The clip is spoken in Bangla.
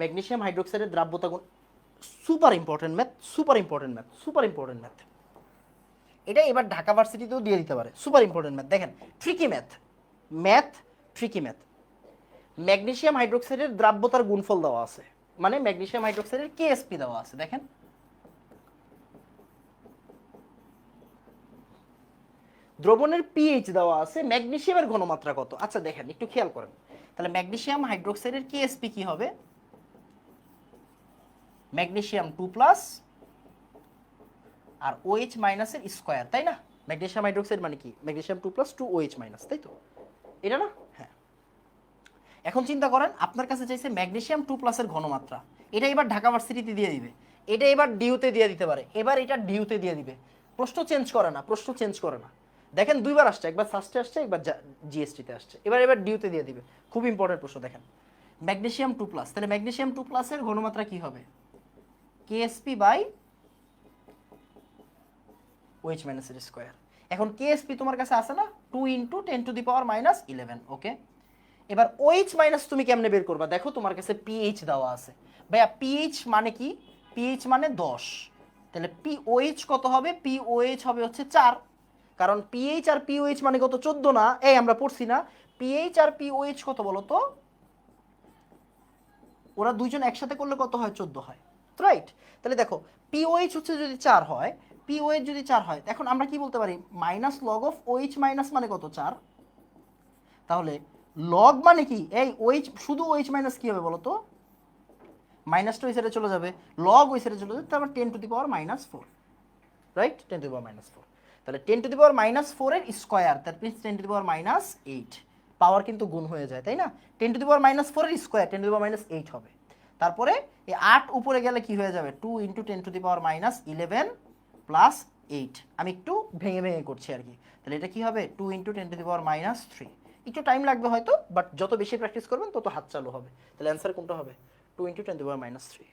ম্যাগনেসিয়াম হাইড্রোক্সাইডের দ্রাব্যতা গুণ super important math super important math super important math এটা এবার ঢাকা ভার্সিটিতেও দিয়ে দিতে পারে সুপার ইম্পর্টেন্ট ম্যাথ দেখেন tricky math math tricky math magnesium হাইড্রোক্সাইডের দ্রাব্যতার গুণফল দেওয়া আছে মানে ম্যাগনেসিয়াম হাইড্রোক্সাইডের কেএসপি দেওয়া আছে, দেখেন। দ্রবণের পিএইচ দেওয়া আছে ম্যাগনেসিয়ামের ঘনমাত্রা কত? আচ্ছা দেখেন, একটু খেয়াল করেন। তাহলে ম্যাগনেসিয়াম হাইড্রোক্সাইডের কেএসপি কি হবে? ম্যাগনেসিয়াম টু প্লাস আর ওএইচ মাইনাসের স্কোয়ার, তাই না? ম্যাগনেসিয়াম হাইড্রোক্সাইড মানে কি? Magnesium two plus two OH minus, তাই তো? এটা না? হ্যাঁ। এখন চিন্তা করেন, আপনার কাছে চাইছে ম্যাগনেসিয়াম টু প্লাসের ঘনমাত্রা। এটা এবার ঢাকা ভার্সিটিতে দিয়ে দিবে। এটা এবার ডিউতে দিয়ে দিতে পারে। এবার এটা ডিউতে দিয়ে দিবে। প্রশ্ন চেঞ্জ করে না, প্রশ্ন চেঞ্জ করে না। দেখেন দুইবার আসছে, একবার ফার্স্টে আসছে, একবার জিএসটিতে আসছে। এবার এবার ডিউতে দিয়ে দিবে। খুব ইম্পর্টেন্ট প্রশ্ন, দেখেন। ম্যাগনেশিয়াম টু প্লাস, তাহলে ম্যাগনেশিয়াম টু প্লাসের ঘনমাত্রা কি হবে? কেএসপি বাই ওএইচ মাইনাসের স্কোয়ার এখন কেএসপি তোমার কাছে আছে না? Two into ten to the power minus eleven okay এবার ওএইচ মাইনাস তুমি কেমনে বের করবা? দেখো তোমার কাছে পিএইচ দেওয়া আছে। ভাইয়া পিএইচ মানে কি? পিএইচ মানে দশ। তাহলে পি পিওএইচ কত হবে? পি পিওএইচ হবে হচ্ছে চার। কারণ পিএইচ আর পি পিওএইচ মানে কত? চোদ্দ না? এই আমরা পড়ছি না। পিএইচ আর পি পিওএইচ কত বলো তো ওরা দুইজন একসাথে করলে কত হয়? চোদ্দ হয়। রাইট তাহলে দেখো পিওএইচ হচ্ছে যদি চার হয় পিওএইচ যদি চার হয়, এখন আমরা কি বলতে পারি? Minus log of OH minus মানে কত? চার। তাহলে লগ মানে কি? এই ওএইচ শুধু ওএইচ মাইনাস কি হবে বলো তো মাইনাসটা ওই সাইডে চলে যাবে। লগ ওই সাইডে চলে যাবে, তারপর ten to the power minus four right ten to the power minus four তাহলে ten to the power minus ফোরের square that means ten to the power minus eight power কিন্তু গুণ হয়ে যায়, তাই না? Ten to the power minus ফোরের square ten to the power minus eight হবে। তারপরে এই আট উপরে গেলে কি হয়ে যাবে? Two into ten to the power minus eleven plus eight আমি একটু ভেঙে ভেঙে করছি আর কি। তাহলে এটা কি হবে? Two into ten to the power minus three একটু টাইম লাগবে হয়তো বাট যত বেশি প্র্যাকটিস করবেন, তত হাত চালু হবে। তাহলে অ্যান্সার কোনটা হবে? Two into ten to power minus three